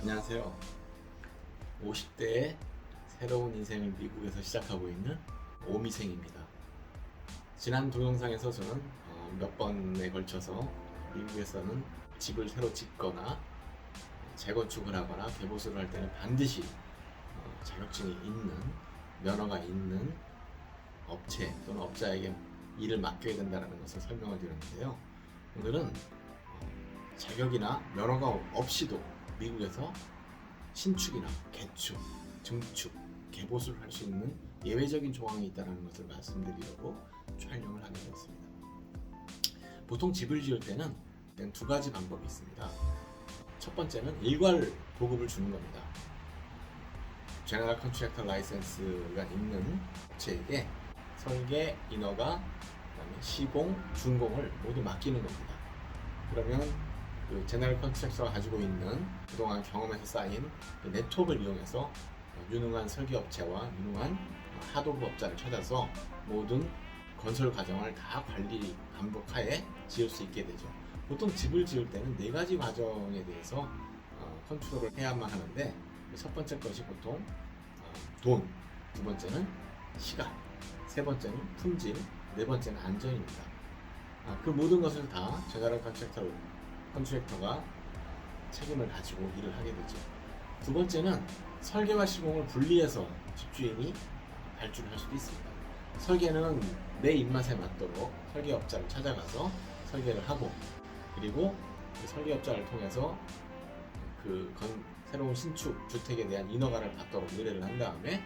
안녕하세요. 50대의 새로운 인생을 미국에서 시작하고 있는 오미생입니다. 지난 동영상에서 저는 어, 몇 번에 걸쳐서 미국에서는 집을 새로 짓거나 재건축을 하거나 개보수를 할 때는 반드시 어, 자격증이 있는 면허가 있는 업체 또는 업자에게 일을 맡겨야 된다는 것을 설명을 드렸는데요. 오늘은 어, 자격이나 면허가 없이도 미국에서 신축이나 개축, 증축, 개보수를 할 수 있는 예외적인 조항이 있다는 것을 말씀드리려고 촬영을 하게 되었습니다. 보통 집을 지을 때는 두 가지 방법이 있습니다. 첫 번째는 일괄 보급을 주는 겁니다. 제너럴 컨트랙터 라이센스가 있는 업체에게 설계, 인허가, 그다음에 시공, 준공을 모두 맡기는 겁니다. 그러면 그 제너럴 컨트랙터가 가지고 있는 그동안 경험에서 쌓인 그 네트워크를 이용해서 어, 유능한 설계업체와 유능한 하도급 업자를 찾아서 모든 건설 과정을 다 관리 감독하에 지을 수 있게 되죠. 보통 집을 지을 때는 네 가지 과정에 대해서 어, 컨트롤을 해야만 하는데 첫 번째 것이 보통 어, 돈, 두 번째는 시간, 세 번째는 품질, 네 번째는 안전입니다. 아, 그 모든 것을 다 제너럴 컨트랙터 컨트랙터가 책임을 가지고 일을 하게 되죠. 두 번째는 설계와 시공을 분리해서 집주인이 발주를 할 수도 있습니다. 설계는 내 입맛에 맞도록 설계업자를 찾아가서 설계를 하고 그리고 그 설계업자를 통해서 그 건- 새로운 신축 주택에 대한 인허가를 받도록 의뢰를 한 다음에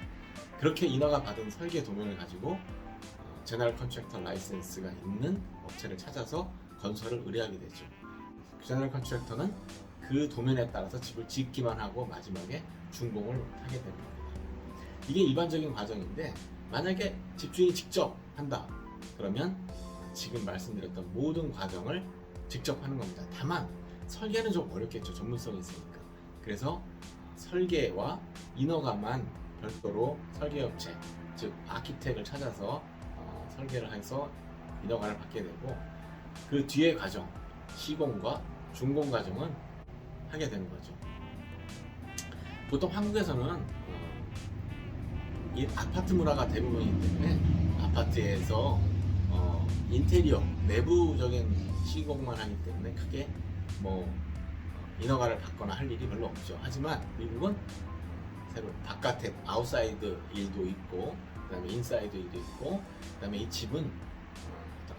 그렇게 인허가 받은 설계 도면을 가지고 어, 제너럴 컨트랙터 라이센스가 있는 업체를 찾아서 건설을 의뢰하게 되죠. 제너럴 컨트랙터는 그 도면에 따라서 집을 짓기만 하고 마지막에 준공을 하게 되는 겁니다. 이게 일반적인 과정인데 만약에 집주인이 직접 한다 그러면 지금 말씀드렸던 모든 과정을 직접 하는 겁니다. 다만 설계는 좀 어렵겠죠. 전문성이 있으니까. 그래서 설계와 인허가만 별도로 설계업체, 즉 아키텍을 찾아서 어, 설계를 해서 인허가를 받게 되고 그 뒤의 과정, 시공과 준공 과정은 하게 되는 거죠. 보통 한국에서는 어, 이 아파트 문화가 대부분이기 때문에 아파트에서 어, 인테리어 내부적인 시공만 하기 때문에 크게 뭐 어, 인허가를 받거나 할 일이 별로 없죠. 하지만 미국은 새로 바깥에 아웃사이드 일도 있고 그다음에 인사이드 일도 있고 그다음에 이 집은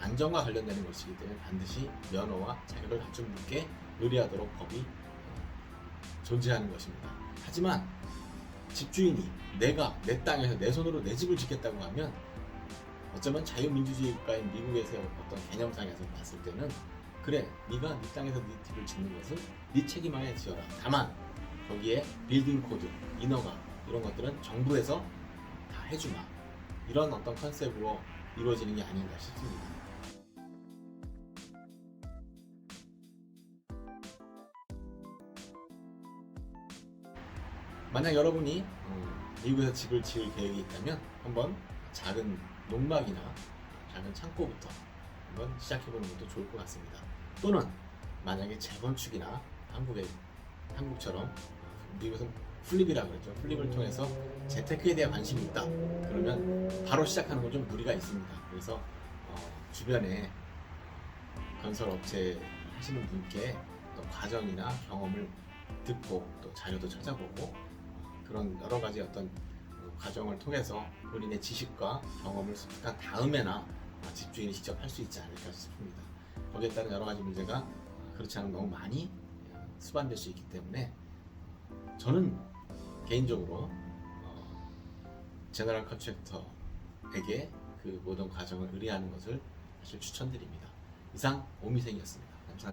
안전과 관련되는 것이기 때문에 반드시 면허와 자격을 갖춘 분께 의뢰하도록 법이 어, 존재하는 것입니다. 하지만 집주인이 내가 내 땅에서 내 손으로 내 집을 짓겠다고 하면 어쩌면 자유민주주의 국가인 미국에서의 어떤 개념상에서 봤을 때는 그래 네가 네 땅에서 네 집을 짓는 것은 네 책임 안에 지어라 다만 거기에 빌딩 코드, 인허가 이런 것들은 정부에서 다 해주마 이런 어떤 컨셉으로 이루어지는 게 아닌가 싶습니다. 만약 여러분이 어, 미국에서 집을 지을 계획이 있다면 한번 작은 농막이나 작은 창고부터 한번 시작해보는 것도 좋을 것 같습니다. 또는 만약에 재건축이나 한국의 한국처럼 어, 미국에서 플립이라 그러죠. 플립을 통해서 재테크에 대한 관심이 있다. 그러면 바로 시작하는 건 좀 무리가 있습니다. 그래서 어, 주변에 어, 건설 업체 하시는 분께 또 과정이나 경험을 듣고 또 자료도 찾아보고 어, 그런 여러 가지 어떤 어, 과정을 통해서 본인의 지식과 경험을 습득한 다음에나 어, 집주인이 직접 할 수 있지 않을까 싶습니다. 거기에 따른 여러 가지 문제가 어, 그렇지 않으면 너무 많이 어, 수반될 수 있기 때문에 어, 저는 개인적으로 어, 제너럴 컨트랙터에게 그 모든 과정을 의뢰하는 것을 사실 추천드립니다. 이상 오미생이었습니다.